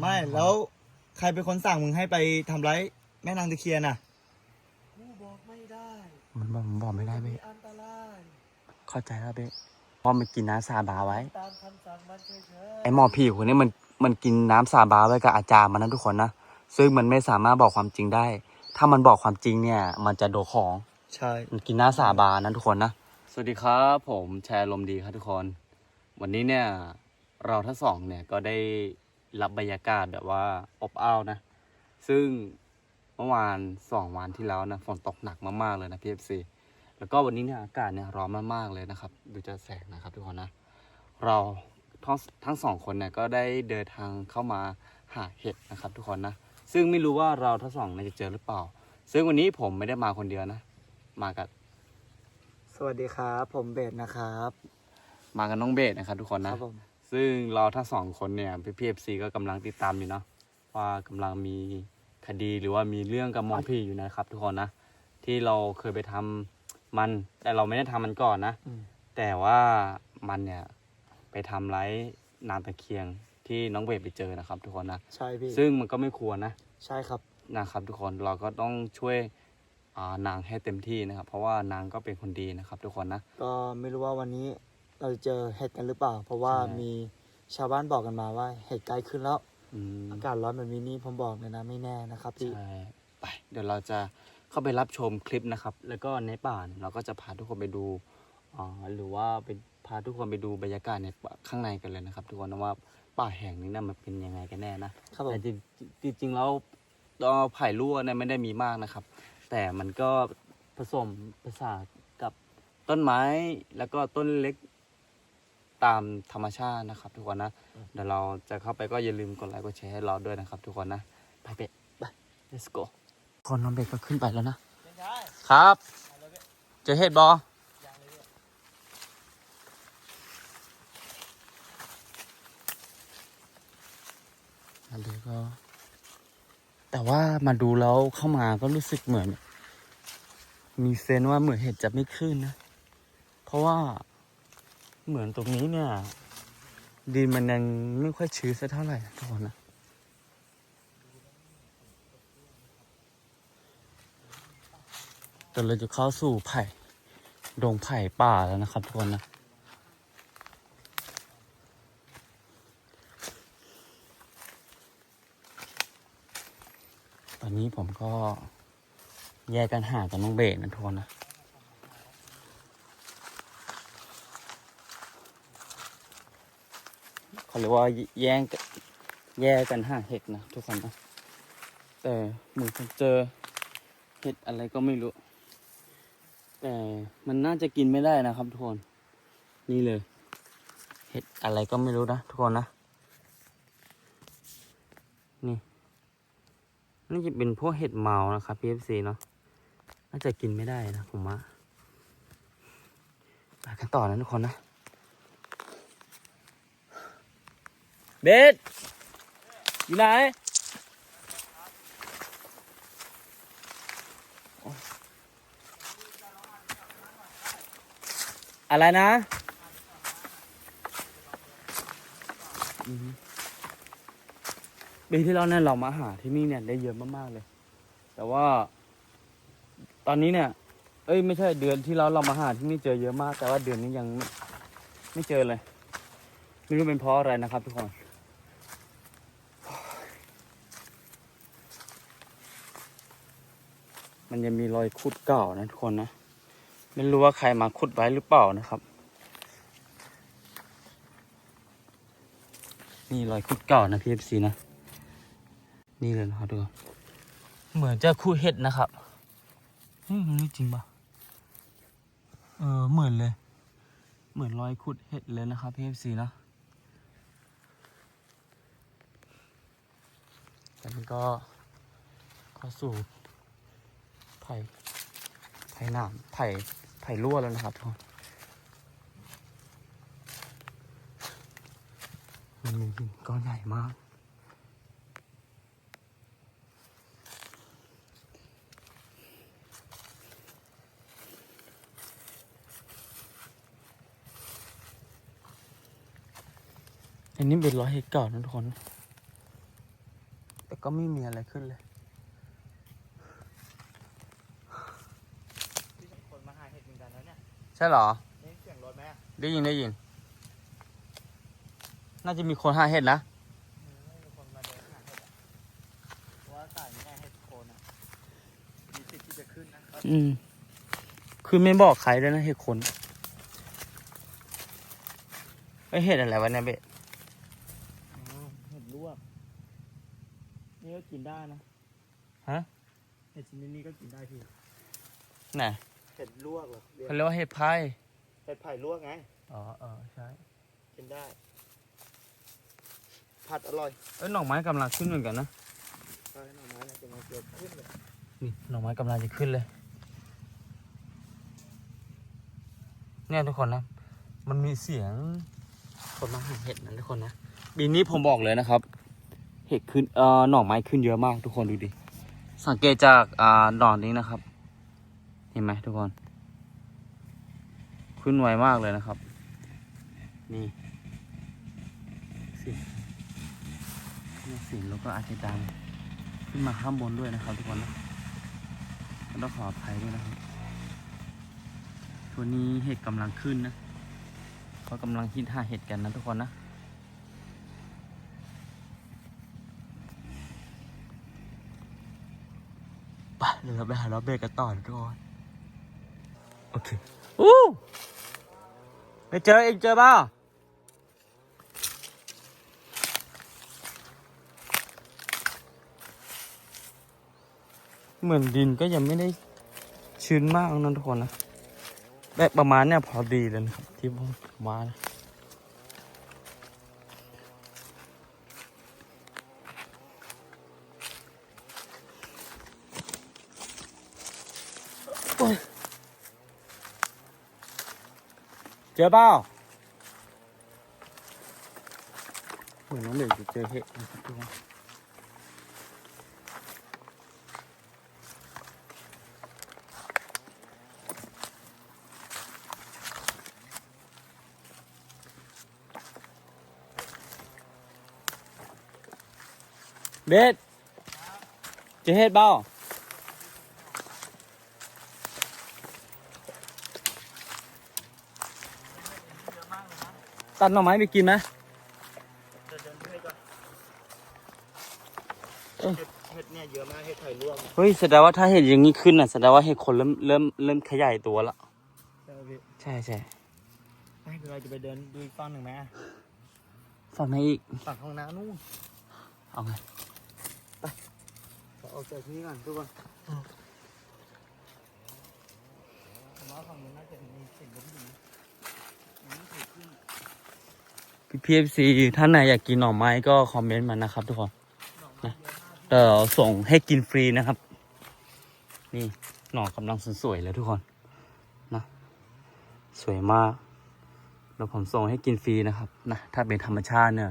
ไม่แล้วใครเป็นคนสั่งมึงให้ไปทำร้ายแม่นางตะเคียนอะ กูบอกไม่ได้มันบอกมันบอกไม่ได้มีเบ้อันตรายเข้าใจแล้วเบ้เพราะมันกินน้ำซาบาไว้ ตามคำสั่งมันเฉยๆไอหมอผีคนนี้มันมันกินน้ำซาบาไว้กับอาจารย์มันนะทุกคนนะซึ่งมันไม่สามารถบอกความจริงได้ ถ้ามันบอกความจริงเนี่ย มันจะโดนของ ใช่ มันกินน้ำสาบานนะทุกคนนะ สวัสดีครับผมแชร์ลมณ์ดีครับทุกคน วันนี้เนี่ยเราทั้งสองเนี่ยก็ได้ รับบรรยากาศแบบว่าอบอ้าวนะ ซึ่งเมื่อวานสองวันที่แล้วนะฝนตกหนักมากๆเลยนะพีเอฟซีแล้วก็วันนี้เนี่ยอากาศเนี่ยร้อนมากๆเลยนะครับ ดูจะแสงนะครับทุกคนนะ เราทั้งทั้งสองคนเนี่ยก็ได้เดินทางเข้ามาหาเห็ดนะครับ ทุกคนนะ ซึ่งไม่รู้ว่าเราทั้งสองเนี่ยจะเจอหรือเปล่า ซึ่งวันนี้ผมไม่ได้มาคนเดียวนะ มากับสวัสดีครับ ผมเบสนะครับ มากับน้องเบสนะครับ ทุกคนคนะรับผม ซึ่งเราทั้งสองคนเนี่ยพี่พีเอฟซีก็กำลังติดตามอยู่เนาะว่ากำลังมีคดีหรือว่ามีเรื่องกับหมอพี่อยู่นะครับ ทุกคนนะที่เราเคยไปทำมันแต่เราไม่ได้ทำมันก่อนนะ อืม แต่ว่ามันเนี่ยไปทำร้ายนางตะเคียงที่น้องเบสไปเจอนะครับ ทุกคนนะใช่พี่ซึ่งมันก็ไม่ควรนะ ใช่ครับ นะครับทุกคนเราก็ต้องช่วยอ่านางให้เต็มที่นะครับ เพราะว่านางก็เป็นคนดีนะครับ ทุกคนนะก็ไม่รู้ว่าวันนี้ เราจะเจอเห็ดกันหรือเปล่า เพราะว่าใช่ มีชาวบ้านบอกกันมาว่าเห็ดใกล้ขึ้นแล้ว อืม อากาศร้อนแบบนี้นี่ผมบอกเลยนะไม่แน่นะครับพี่ ใช่ไปเดี๋ยวเราจะเข้าไปรับชมคลิปนะครับ แล้วก็ในป่าเนี่ยเราก็จะพาทุกคนไปดูอ่าหรือว่าไปพาทุกคนไปดูบรรยากาศในป่าข้างในกันเลยนะครับ ทุกคนนะว่าป่าแห่งนี้นะมันเป็นยังไงกันแน่นะครับผม แต่จริงจริงๆแล้วตัวไผ่รั่วเนี่ยไม่ได้มีมากนะครับ แต่มันก็ผสมผสานกับต้นไม้แล้วก็ต้นเล็ก ตามธรรมชาตินะครับ ทุกคนนะ เดี๋ยวเราจะเข้าไปก็อย่าลืมกดไลค์กดแชร์ให้เราด้วยนะครับ ทุกคนนะไปเป็ดไป let's go คนน้องเบกก็ขึ้นไปแล้วนะไม่ใช่ครับ เจอเห็ดบออันนี้ก็ แต่ว่ามาดูแล้วเข้ามาก็รู้สึกเหมือน มีเซนส์ว่าเหมือนเห็ดจะไม่ขึ้นนะ เพราะว่า เหมือนตรงนี้เนี่ย ดินมันยังไม่ค่อยชื้นสักเท่าไหร่นะทุกคนนะแต่เราจะเข้าสู่ไผ่ดงไผ่ป่าแล้วนะครับทุกคนนะตอนนี้ผมก็แยกกันหากับน้องเบสนะทุกคนนะ เขาเรียกว่าแย่งแยกกันหาเห็ดนะทุกคนนะแต่เหมือนเจอเห็ดอะไรก็ไม่รู้ แต่มันน่าจะกินไม่ได้นะครับทุกคนนี่เลย เห็ดอะไรก็ไม่รู้นะทุกคนนะนี่นี่จะเป็นพวกเห็ดเมานะครับ PFC เนาะน่าจะกินไม่ได้นะผมว่าไปกันต่อนะทุกคนนะ เบสอยู่ไหนอะไรนะปีที่แล้วเนี่ยเรามาหาที่นี่เนี่ยได้เยอะมากๆเลย แต่ว่า ตอนนี้เนี่ย เอ้ยไม่ใช่เดือนที่แล้วเรามาหาที่นี่เจอเยอะมาก แต่ว่าเดือนนี้ยังไม่เจอเลย ไม่รู้เป็นเพราะอะไรนะครับทุกคน มันยังมีรอยขุดเก่านะทุกคนนะ ไม่รู้ว่าใครมาขุดไว้หรือเปล่านะครับ นี่รอยขุดเก่านะพีเอฟซีนะ นี่เลยนะครับทุกคนเหมือนจะขุดเห็ดนะครับเฮ้ยมันไม่จริงปะเออเหมือนเลย เหมือนรอยขุดเห็ดเลยนะครับพีเอฟซีนะแล้วมันก็เข้าสู่ ไผ่ไผ่หนามไผ่ไผ่รั่วแล้วนะครับทุกคนมันมีหินก้อนใหญ่มาก อันนี้เป็นร้อยเฮกเก่านะทุกคน แต่ก็ไม่มีอะไรขึ้นเลย ที่คนมาหาเห็ดเหมือนกันแล้วเนี่ย ใช่เหรอนี่เสียงรถไหมอะได้ยินได้ยิน น่าจะมีคนหาเห็ดนะอืมมีคนมาเดินหาเห็ดอะเพราะว่าสายนี้เห็ดโคนอะมีสิทธิ์ที่จะขึ้นนะครับอืม คือไม่บอกใครด้วยนะเห็ดคนไอยเห็ดอะไรวะเนี่ยเบะอ๋อเห็ดลวกนี่ก็กินได้นะฮะ เห็ดชนิดนี้ก็กินได้พี่ ไหน เห็ดลวกเหรอเรียกเขาเรียกว่าเห็ดไพ่เห็ดไผ่ลวกไง อ๋อเออใช่กินได้ ผัดอร่อยเอ้ยหน่อไม้กำลังขึ้นเหมือนกันนะ ใช่หน่อไม้เนี่ยจะมาเกิดขึ้นเลยนี่หน่อไม้กำลังจะขึ้นเลย เนี่ยทุกคนนะ มันมีเสียงคนมาหาเห็ดนะทุกคนนะปีนี้ผมบอกเลยนะครับ เห็ดขึ้นเอ่อหน่อไม้ขึ้นเยอะมากทุกคนดูดิ สังเกตจากอ่าหน่อนี้นะครับเห็นไหมทุกคน ขึ้นไวมากเลยนะครับ นี่สิเนี่ยสิแล้วก็อาจจะดังขึ้นมาข้างบนด้วยนะครับทุกคนนะต้องขออภัยด้วยนะครับตัวนี้เห็ดกำลังขึ้นนะเขากำลังฮิตหาเห็ดกันนะทุกคนนะไปเดี๋ยวเราไปหาล้อเบรกกันต่อนะทุกคนโอ เคอู้ไม่เจออีกเจอเปล่าเหมือนดินก็ยังไม่ได้ชื้นมากนะทุกคนนะแบบประมาณเนี้ยพอดีเลยนะครับ ที่ผมมานะ เจอเปล่าเหมือนน้องเหลยจะเจอเห็ดนะครับทุกคนเบสเจะเฮ็ดเบ้า ตัดหน่อไม้ไปกินไหมเดี๋ยวเดินไปก่อนเอ้ยเห็ดเห็ดเนี่ยเยอะมากเห็ดไผ่ลวกเนี่ยเฮ้ยแสดงว่าถ้าเห็ดอย่างนี้ขึ้นน่ะแสดงว่าเห็ดคนเริ่มเริ่มเริ่มขยายตัวละใช่ไหมพี่ใช่ใช่ไม่เป็นไรจะไปเดินดูอีกฝั่งหนึ่งไหมอะฝั่งไหนอีกฝั่งข้างหน้านู่นเอาไงขอออกจากที่นี่ก่อนทุกคนผมว่าฝั่งนู้นน่าจะมีเสียงรถอยู่นะมันไม่เคยขึ้น พี่พีเอฟซีท่านไหนอยากกินหน่อไม้ก็คอมเมนต์มานะครับ ทุกคนนะเดี๋ยวส่งให้กินฟรีนะครับ นี่หน่อกำลังสวยๆเลยทุกคนนะสวยมากแล้วผมส่งให้กินฟรีนะครับนะถ้าเป็นธรรมชาติเนี่ย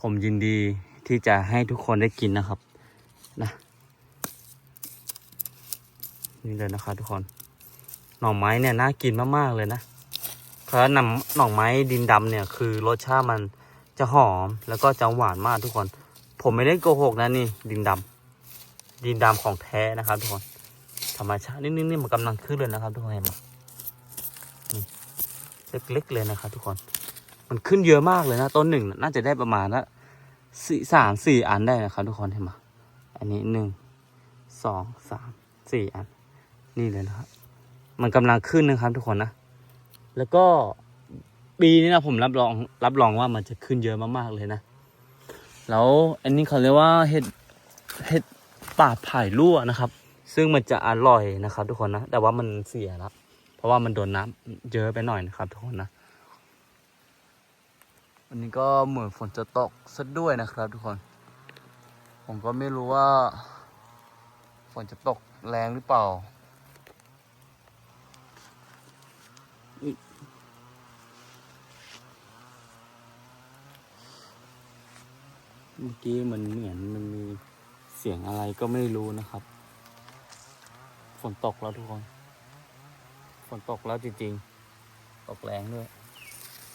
ผมยินดีที่จะให้ทุกคนได้กินนะครับนะนี่เลยนะครับทุกคน หน่อไม้เนี่ยน่ากินมากๆเลยนะ เพราะนำหน่อไม้ดินดำเนี่ยคือรสชาติมันจะหอมแล้วก็จะหวานมากทุกคน ผมไม่ได้โกหกนะนี่ดินดำดินดำของแท้นะครับทุกคน ธรรมชาตินี่นี่มันกำลังขึ้นเลยนะครับ ทุกคนเห็นไหมนี่เล็กๆเลยนะครับ ทุกคน มันขึ้นเยอะมากเลยนะต้นหนึ่งน่าจะได้ประมาณละสี่สามสี่อันได้นะครับ ทุกคนเห็นไหมอันนี้หนึ่งสองสามสี่อัน นี่เลยนะครับ มันกำลังขึ้นนะครับ ทุกคนนะ แล้วก็ปีนี้นะผมรับรองรับรองว่ามันจะขึ้นเยอะมากๆเลยนะ แล้วอันนี้เขาเรียกว่าเห็ดเห็ดป่าไผ่รั่วนะครับ ซึ่งมันจะอร่อยนะครับ ทุกคนนะ แต่ว่ามันเสียแล้วเพราะว่ามันโดนน้ำเยอะไปหน่อยนะครับ ทุกคนนะวันนี้ก็เหมือนฝนจะตกซะด้วยนะครับ ทุกคน ผมก็ไม่รู้ว่า ฝนจะตกแรงหรือเปล่า เมื่อกี้มันเหมือนมันมีเสียงอะไรก็ไม่รู้นะครับ ฝนตกแล้วทุกคน ฝนตกแล้วจริงๆ ตกแรงด้วย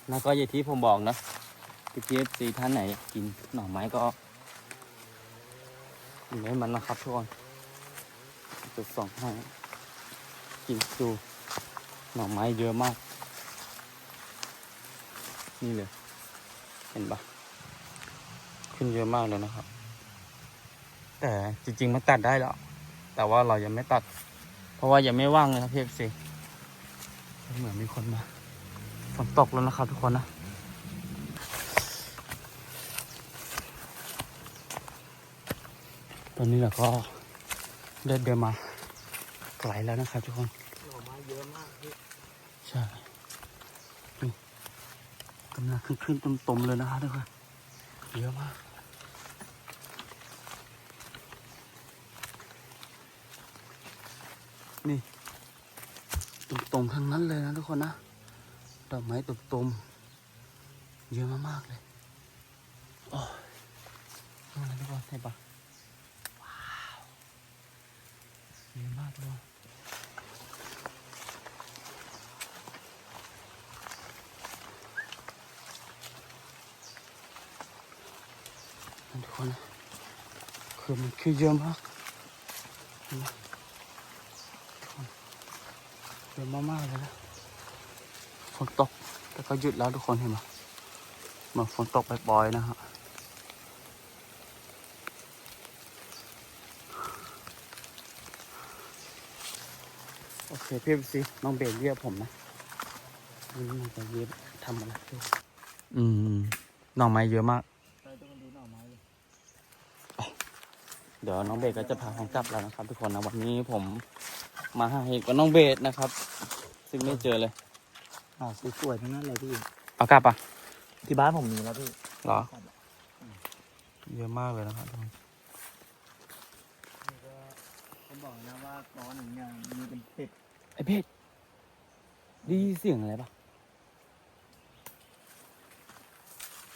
นะก็อย่างที่ผมบอกนะพี่พีเอฟซีท่านไหนกินหน่อไม้ก็อยู่ให้มันนะครับทุกคนจุดสองห้ากินดูหน่อไม้เยอะมาก นี่เลย เห็นปะ ขึ้นเยอะมากเลยนะครับ แต่จริง ๆมันตัดได้แล้ว แต่ว่าเรายังไม่ตัด เพราะว่ายังไม่ว่างเลยครับพี่เอฟซีเหมือนมีคนมาฝนตกแล้วนะครับทุกคนนะตอนนี้เราก็เดินเดินมาไกลแล้วนะครับ ทุกคนหน่อไม้เยอะมากพี่ใช่นี่กำลังขึ้นขึ้นตุ่มตุ่มๆเลยนะครับทุกคนเยอะมาก นี่ตุ่มๆทั้งนั้นเลยนะทุกคนนะดอกไม้ตุ่มๆเยอะมากๆเลยโอ้ยนั่นนะทุกคนเห็นปะว้าวเยอะมากเลยทุกคนคือมันคือเยอะมาก เยอะมากๆเลยนะฝนตก แต่ก็หยุดแล้วทุกคนเห็นไหมเหมือนฝนตกปล่อยๆนะฮะโอเคพี่สิน้องเบนเรียกผมนะนี่มันจะเย็บทำอะไรด้วยอืมหน่อไม้เยอะมากไปต้องมาดูหน่อไม้เลยเดี๋ยวน้องเบสก็จะพาผมกลับแล้วนะครับทุกคนนะวันนี้ผม มาหาเห็ดกับน้องเบสนะครับ ซึ่งไม่เจอเลยอ่าสวยๆทั้งนั้นเลยพี่เอากลับอะที่บ้านผมมีแล้วพี่เหรอเยอะมากเลยนะครับทุกคนนี่ก็ผมบอกนะว่าก้อนหนึ่งเนี่ยมีเป็นสิบไอ้เบสได้ยินเสียงอะไรปะ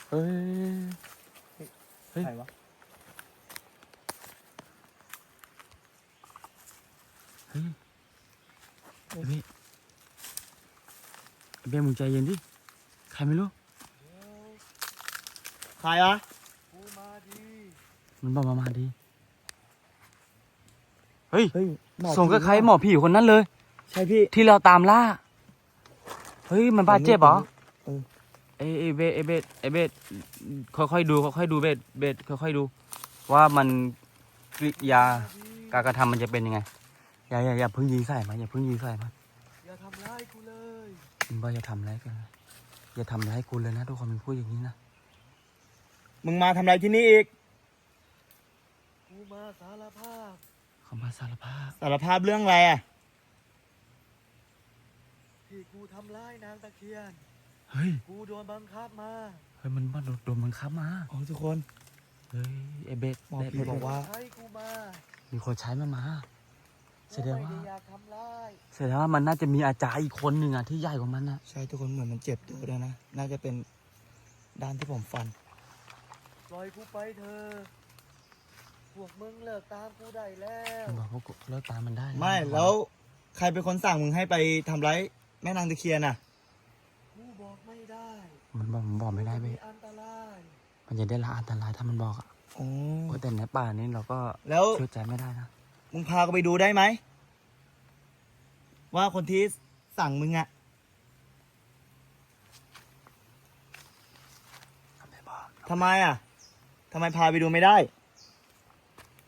เฮ้ยเฮ้ยใครวะเฮ้ย ไอ้เบสไอ้เบสมึงใจเย็นดิ ใครไม่รู้ ใครวะกูมาดีมันบอกมามาดี เฮ้ย เฮ้ยหมอส่งกับใครหมอผีคนนั้นเลย ใช่พี่ ที่เราตามล่า เฮ้ย มันบาดเจ็บเหรอเออ เอยเอยเบสเอยเบสเอยเบสค่อยๆดูค่อยๆดูเบสเบสค่อยๆดู ว่ามันกริยาการกระทำมันจะเป็นยังไง อย่าอย่าอย่าเพิ่งยิงใส่มันอย่าเพิ่งยิงใส่มันอย่าทำร้ายกูเลยมันบอกอย่าทำร้ายกันนะอย่าทำร้ายกูเลยนะทุกคนมันพูดอย่างนี้นะมึงมาทำอะไรที่นี่อีกกูมาสารภาพเขามาสารภาพสารภาพเรื่องอะไรอะที่กูทำร้ายนางตะเคียน เฮ้ยกูโดนบังคับมาเฮ้ยมันมาโดนโดนมันคับมาโอ้ทุกคนเฮ้ยไอเบสหมอเบสผีบอกว่า ใช้กูมา มีคนใช้มันมา แสกูดงไม่ว่าได้อยากทำร้ายแสดงว่ามันน่าจะมีอาจารย์อีกคนหนึ่งอะที่ใหญ่กว่ามันนะใช่ทุกคนเหมือนมันเจ็บตัวด้วยนะ น่าจะเป็นด้านที่ผมฟันปล่อยกูไปเถอะพวกมึงเลิกตามกูได้แล้วมันบอกว่ากูเลิกตามมันได้นะไม่แล้วใครเป็นคนสั่งมึงให้ไปทำร้ายแม่นางตะเคียนอะ กูบอกไม่ได้มันบอกมันบอกไม่ได้เว้ยอันตรายมันจะได้ละอันตรายถ้ามันบอกอะโอ้โอ้แต่ในป่านี้เราก็แล้ว เชื่อใจไม่ได้นะ มึงพากูไปดูได้ไหม ว่าคนที่สั่งมึงอะไม่บอกทำไมอะทำไมพาไปดูไม่ได้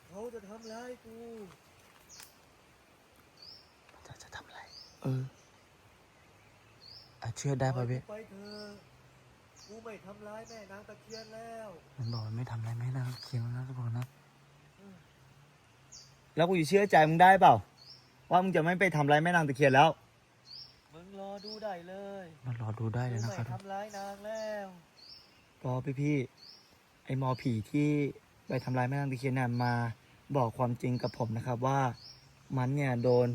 เขาจะทำร้ายกูจะจะทำอะไรเอออะเชื่อได้ป่ะเว้ยปล่อยกูไปเถอะกูไม่ทำร้ายแม่นางตะเคียนแล้ว มันบอกมันไม่ทำอะไรไม่น่าเคียงนะทุกคนนะ แล้วกูจะเชื่อใจมึงได้เปล่า ว่ามึงจะไม่ไปทำร้ายแม่นางตะเคียนแล้ว มึงรอดูได้เลยมันรอดูได้เลยกูนะไม่ครับ ทำร้ายนางแล้ว ก็พี่พี่ๆไอ้หมอผีที่ไปทำร้ายแม่นางตะเคียนน่ะมาบอกความจริงกับผมนะครับว่ามันเนี่ยโดน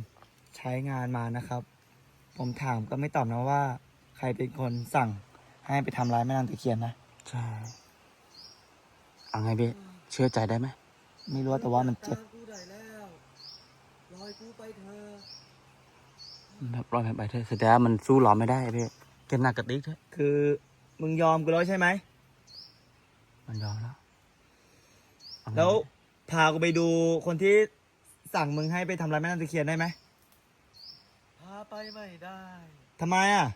ใช้งานมานะครับ ผมถามก็ไม่ตอบนะว่า ใครเป็นคนสั่งให้ไปทำร้ายแม่นางตะเคียนนะใช่เอาไงเบ้เชื่อใจได้ไหมไม่รู้แต่ว่ามันเจ็บ ตามกูได้แล้วปล่อย กูไปเถอะแบบรอยไปเถอะแสดงว่ามันสู้เราไม่ได้เบ้เก็บหนักกระติกเถอะคือมึงยอมกูแล้วใช่ไหม มันยอมแล้วเอาไงแล้วพากูไปดูคนที่สั่งมึงให้ไปทำร้ายแม่นางตะเคียนได้ไหมพาไปไม่ได้ทำไมอะ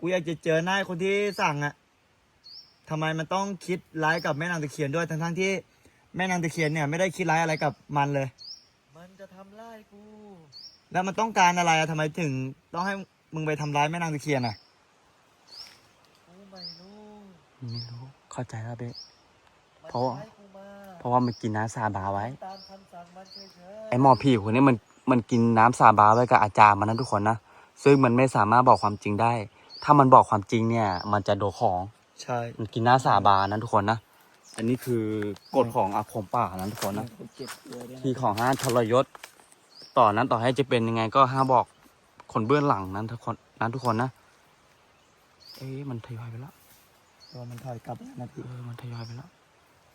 กูอยากจะเจอหน้าคนที่สั่งอะทำไมมันต้องคิดร้ายกับแม่นางตะเคียนด้วยทั้งๆที่แม่นางตะเคียนเนี่ยไม่ได้คิดร้ายอะไรกับมันเลยมัน จะทำร้ายกู แล้วมันต้องการอะไรอะทำไมถึง ต้องให้มึงไปทำร้ายแม่นางตะเคียนอะกูไม่รู้ไม่รู้เข้าใจแล้วเบ๊มันเพราะว่าใช้กูมาเพราะว่ามันกินน้ำซาบาไว้ ตามคำสั่งมันเฉยๆไอหมอผีคนนี้มันมันกินน้ำซาบาไว้กับอาจารย์มันนะทุกคนนะซึ่งมันไม่สามารถบอกความจริงได้ ถ้ามันบอกความจริงเนี่ย มันจะโดนของ ใช่ มันกินน้ำซาบานะทุกคนนะ อันนี้คือกฎของอาคมป่านะทุกคนนะเจ็บเลยเนี่ยที่ของห้ามทรยศ ต่อนั้นต่อให้จะเป็นยังไงก็ห้ามบอกคนเบื้องหลังนั้นทุกคนนั้นทุกคนนะ เอ๊ะมันทยอยไปแล้วตัวมันถอยกลับแล้วนะพี่เออมันทยอยไปแล้ว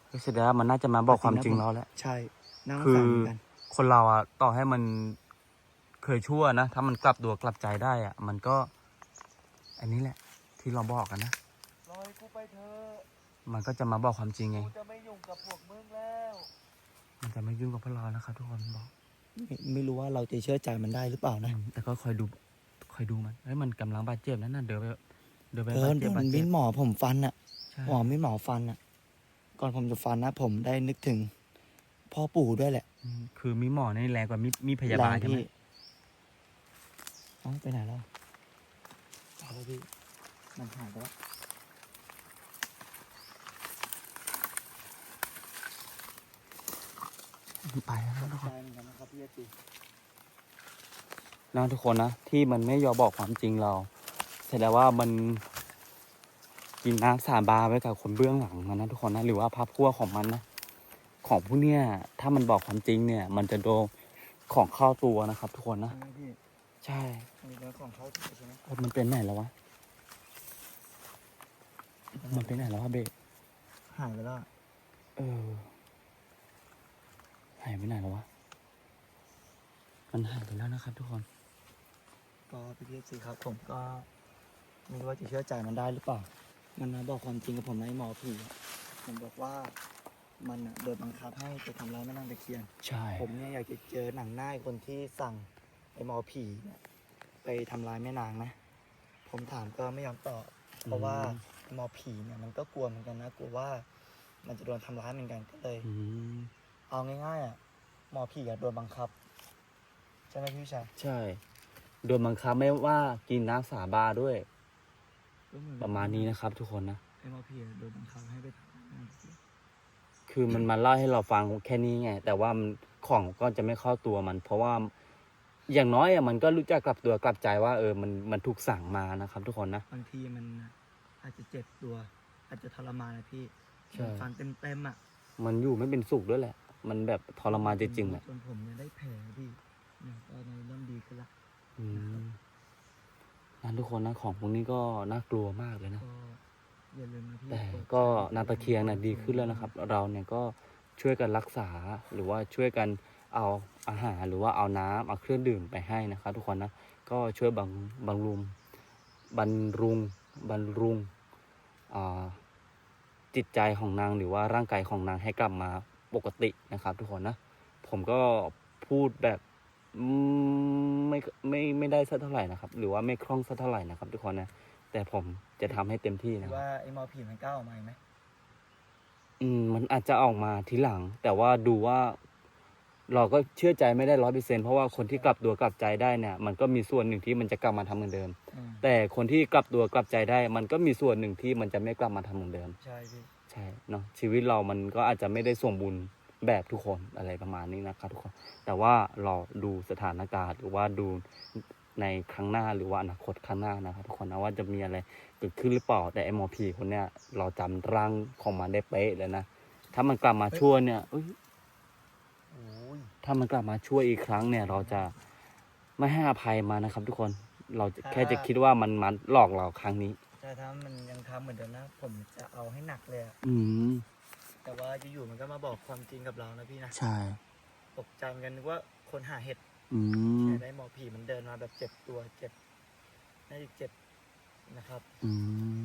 เฮ้ยแสดงว่ามันน่าจะมาบอกความจริงเราแล้วใช่น่าสงคือสารเหมือนกันคนเราอะต่อให้มันเคยชั่วนะถ้ามันกลับตัวกลับใจได้อะมันก็ อันนี้แหละ ที่เราบอกกันนะปล่อยกูไปเถอะ มันก็จะมาบอกความจริงไง กูจะไม่ยุ่งกับพวกมึงแล้วมันจะไม่ยุ่งกับพวกเรานะครับทุกคนบอกไม่ไม่รู้ว่าเราจะเชื่อใจมันได้หรือเปล่านะ แต่ก็คอยดูคอยดูมันเฮ้ยมันกำลังบาดเจ็บนั่นน่ะเดี๋ยวไปเดี๋ยวไปเออบาดเจ็บโดบานดมีเจ็บดหมอผมฟันอะใช่หมอมีดหมอฟันอะก่อนผมจะฟันนะผมได้นึกถึง พ่อปู่ด้วยแหละอืมคือมีหมอนี่แรงกว่ามีมีพยาบาลแรงใช่ไหมพี่เอ้าไปไหนแล้วเอาไปพี่มันหายไปแล้ว ไปแล้วนะทุกคนใช่เหมือนกันนะครับพี่เอจีนะทุกคนนะที่มันไม่ยอมบอกความจริงเราแสดงว่ามันกินน้ำสาบาไว้กับคนเบื้องหลังมันนะทุกคนนะหรือว่าพับพวกของมันนะของผู้เนี่ย ถ้ามันบอกความจริงเนี่ย มันจะโดนของเข้าตัวนะครับ ทุกคนนะ ใช่ไหมพี่ใช่มีเรื่องของเขาใช่ไหมเออมันเป็นไหนแล้ววะมันเป็นไหนแล้ววะเบะหายไปแล้วเออ หายไปไหนแล้ววะ มันหายไปแล้วนะครับ ทุกคน ก็พี่เอจีครับ ผมก็ไม่รู้ว่าจะเชื่อใจมันได้หรือเปล่า มันมาบอกความจริงกับผมในะไอ้หมอผีอะผมบอกว่ามันอะโดนบังคับให้ไปทำร้ายแม่นางตะเคียน ใช่ ผมเนี่ยอยากจะเจอหนังหน้าไอ้คนที่สั่งไอ้หมอผีเนี่ยไปทำร้ายแม่นางนะ ผมถามก็ไม่ยอมตอบ เพราะว่าไอ้หมอผีเนี่ยมันก็กลัวเหมือนกันนะ กลัวว่ามันจะโดนทำร้ายเหมือนกันก็เลย อืม เอาง่ายๆอะหมอผีอะโดนบังคับ ใช่ไหมพี่ชายใช่ โดนบังคับไม่ว่ากินน้ำสาบาด้วย ประมาณนี้นะครับ ทุกคนนะไอ้หมอผีอะโดนบังคับให้ไปทำร้ายแม่นางตะเคียนคือมันมาเล่าให้เราฟังแค่นี้ไง แต่ว่ามันของก็จะไม่เข้าตัวมัน เพราะว่าอย่างน้อยอะมันก็รู้จักกลับตัวกลับใจว่าเออมันมันถูกสั่งมานะครับ ทุกคนนะ บางทีมันอาจจะเจ็บตัว อาจจะทรมานนะพี่ใช่โดนฟันเต็มๆอะ มันอยู่ไม่เป็นสุขด้วยแหละ มันแบบทรมานจริงๆแหละจนผมเนี่ยได้แผลพี่เนี่ยตอนนี้เริ่มดีขึ้นละอืมนั่นทุกคนนะของพวกนี้ก็น่ากลัวมากเลยนะ ก็อย่าลืมนะพี่แต่ดก็แชร์นาตะเคียนน่ะดีขึ้นแล้วนะครับ เราเนี่ยก็ช่วยกันรักษาหรือว่าช่วยกันเอาอาหารหรือว่าเอาน้ำเอาเครื่องดื่มไปให้นะครับ ทุกคนนะก็ช่วยบำบำรุงบรรรุงบรรรุงอ่าจิตใจของนางหรือว่าร่างกายของนางให้กลับมา ปกตินะครับทุกคนนะ ผมก็พูดแบบอืมไม่ไม่ไม่ได้สักเท่าไหร่นะครับ หรือว่าไม่คล่องสักเท่าไหร่นะครับ ทุกคนนะ แต่ผมจะทำให้เต็มที่คินะดครับว่าไอ้หมอผีมันกล้าออกมาอีกไหมอืมมันอาจจะออกมาทีหลัง แต่ว่าดูว่า เราก็เชื่อใจไม่ได้ร้อยเปอร์เซ็นเพราะว่าคนที่กลับตัวกลับใจได้เนี่ยมันก็มีส่วนหนึ่งที่มันจะกลับมาทำเหมือนเดิมอืมแต่คนที่กลับตัวกลับใจได้ มันก็มีส่วนหนึ่งที่มันจะไม่กลับมาทำเหมือนเดิมใช่พี่ ใช่เนาะชีวิตเรามันก็อาจจะไม่ได้สมบูรณ์แบบทุกคนอะไรประมาณนี้นะครับทุกคน แต่ว่าเราดูสถานการณ์หรือว่าดูในครั้งหน้าหรือว่าอนาคตข้างหน้านะครับทุกคนนะว่าจะมีอะไรเกิดขึ้นหรือเปล่าแต่ไอหมอผีคนเนี้ยเราจำร่างของมันได้เป๊ะเลยนะถ้ามันกลับมาช่วยเนี่ยเอ้ยถ้ามันกลับมาช่วยอีกครั้งเนี่ย เราจะไม่ให้อภัยมานะครับ ทุกคนเราแค่จะคิดว่ามันมันหลอกเราครั้งนี้ ถ้ามันยังทำเหมือนเดิมนะ ผมจะเอาให้หนักเลยอะอืม แต่ว่าอยู่ๆมันก็มาบอกความจริงกับเรานะพี่นะใช่ ตกใจเหมือนกันนึกว่าคนหาเห็ดอืม แต่ได้หมอผีมันเดินมาแบบเจ็บตัวเจ็บน่าจะเจ็บนะครับอืม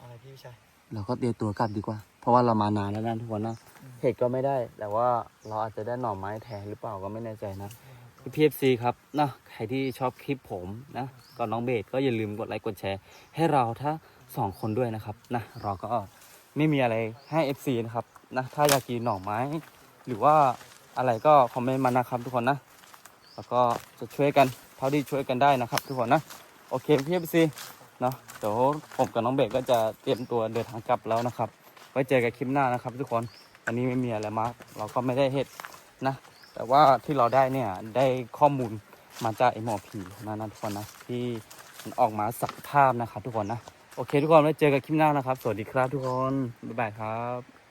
อะไรพี่ชาย เราก็เตรียมตัวกลับดีกว่า เพราะว่าเรามานานแล้วนะทุกคนนะเห็ดก็ไม่ได้ แต่ว่าเราอาจจะได้หน่อไม้แทนหรือเปล่าก็ไม่แน่ใจนะ พีเอฟซีครับนะใครที่ชอบคลิปผมนะก็น้องเบสก็อย่าลืมกดไลค์กดแชร์ ให้เราถ้าสองคนด้วยนะครับนะเราก็ไม่มีอะไรให้ FC นะครับนะถ้าอยากกินหน่อไม้ หรือว่าอะไรก็คอมเมนต์มานะครับทุกคนนะ แล้วก็จะช่วยกันเท่าที่ช่วยกันได้นะครับ ทุกคนนะโอเคพี่เอฟซีเนาะเดี๋ยวผมกับน้องเบสก็จะเตรียมตัวเดินทางกลับแล้วนะครับ ไว้เจอกันคลิปหน้านะครับ ทุกคนอันนี้ไม่มีอะไรมากเราก็ไม่ได้เห็ดนะ แต่ว่าที่เราได้เนี่ยได้ข้อมูลมาจากไอหมอผีนะนะทุกคนนะที่มันออกมาสักภาพนะครับทุกคนนะ โอเคทุกคนไว้เจอกันคลิปหน้านะครับ สวัสดีครับทุกคน บ๊ายบายครับ